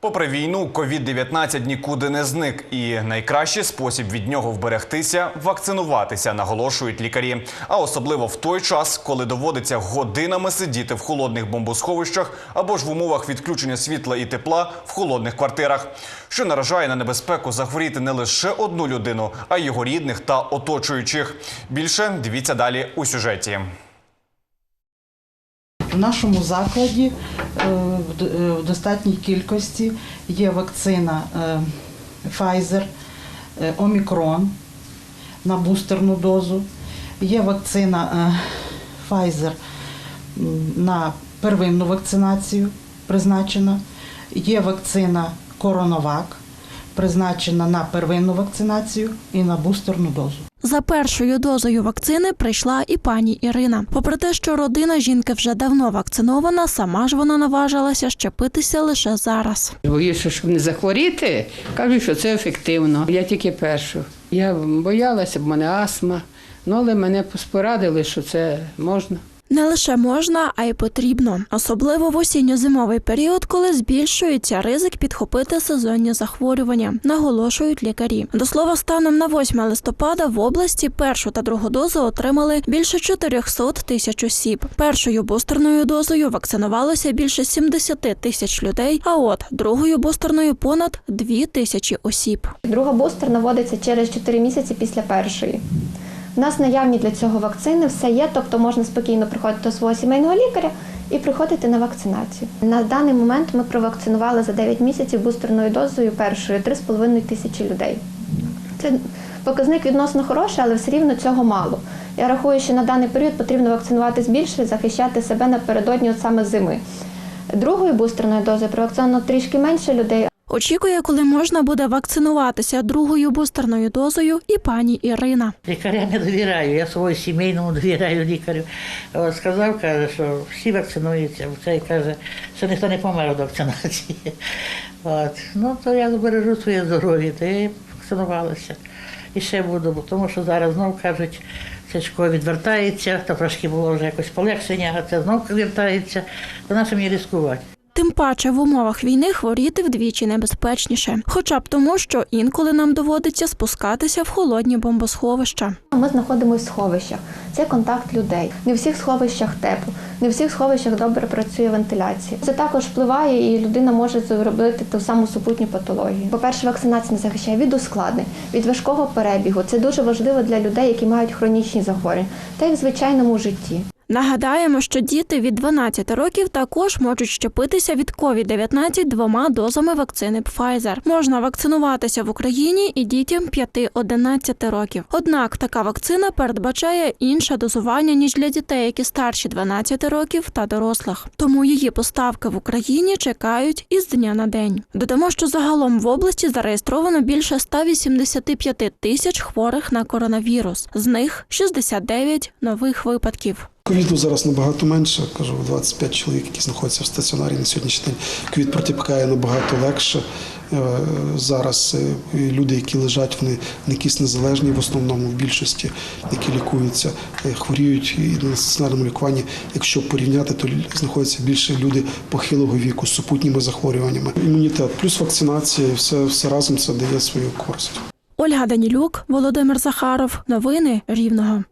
Попри війну, COVID-19 нікуди не зник, і найкращий спосіб від нього вберегтися вакцинуватися, наголошують лікарі. А особливо в той час, коли доводиться годинами сидіти в холодних бомбосховищах або ж в умовах відключення світла і тепла в холодних квартирах, що наражає на небезпеку захворіти не лише одну людину, а й його рідних та оточуючих. Більше дивіться далі у сюжеті. В нашому закладі е, е, в достатній кількості є вакцина е, Pfizer, Омікрон на бустерну дозу, є вакцина Pfizer на первинну вакцинацію призначена, є вакцина Коронавак, призначена на первинну вакцинацію і на бустерну дозу. За першою дозою вакцини прийшла і пані Ірина. Попри те, що родина жінки вже давно вакцинована, сама ж вона наважилася щепитися лише зараз. Боюся, щоб не захворіти. Кажуть, що це ефективно. Я тільки першу. Я боялася, бо в мене астма. Ну, але мене порадили, що це можна. Не лише можна, а й потрібно, особливо в осінньо-зимовий період, коли збільшується ризик підхопити сезонні захворювання, наголошують лікарі. До слова, станом на 8 листопада в області першу та другу дозу отримали більше 400 тисяч осіб. Першою бустерною дозою вакцинувалося більше 70 тисяч людей. А от другою бустерною понад 2 тисячі осіб. Друга бустер наводиться через 4 місяці після першої. У нас наявні для цього вакцини, все є, тобто можна спокійно приходити до свого сімейного лікаря і приходити на вакцинацію. На даний момент ми провакцинували за 9 місяців бустерною дозою першою 3,5 тисячі людей. Це показник відносно хороший, але все рівно цього мало. Я рахую, що на даний період потрібно вакцинуватись більше, захищати себе напередодні от саме зими. Другою бустерною дозою провакциновано трішки менше людей, Очікує, коли можна буде вакцинуватися другою бустерною дозою, і пані Ірина. Лікарям я довіряю, я свого сімейному довіряю лікарю. Сказав, каже, що всі вакцинуються, цей каже, що ніхто не помер від вакцинації. От. Ну, то я збережу своє здоров'я, то я вакцинувалася. І ще буду, бо тому що зараз знов кажуть, ж ковід то трошки було вже якось полегшення, а це знов вертається, то на що мені ризикувати? Тим паче в умовах війни хворіти вдвічі небезпечніше, хоча б тому, що інколи нам доводиться спускатися в холодні бомбосховища. Ми знаходимося в сховищах. Це контакт людей. Не в всіх сховищах тепло, не в всіх сховищах добре працює вентиляція. Це також впливає, і людина може зробити ту саму супутню патологію. По-перше, вакцинація не захищає від ускладнень, від важкого перебігу. Це дуже важливо для людей, які мають хронічні захворювання, та й в звичайному житті. Нагадаємо, що діти від 12 років також можуть щепитися від COVID-19 двома дозами вакцини Pfizer. Можна вакцинуватися в Україні і дітям 5-11 років. Однак така вакцина передбачає інше дозування ніж для дітей, які старші 12 років та дорослих. Тому її поставки в Україні чекають із дня на день. Додамо, що загалом в області зареєстровано більше 185 тисяч хворих на коронавірус. З них 69 нових випадків. Ковіду зараз набагато менше. Кажу, 25 чоловік, які знаходяться в стаціонарі на сьогоднішній день. Ковід протікає набагато легше. Е, Зараз е, люди, які лежать, вони не киснезалежні в основному в більшості, які лікуються, е, хворіють і на стаціонарному лікуванні. Якщо порівняти, то знаходяться більше люди похилого віку з супутніми захворюваннями. Імунітет плюс вакцинація, все, все разом це дає свою користь. Ольга Данілюк, Володимир Захаров. Новини Рівного.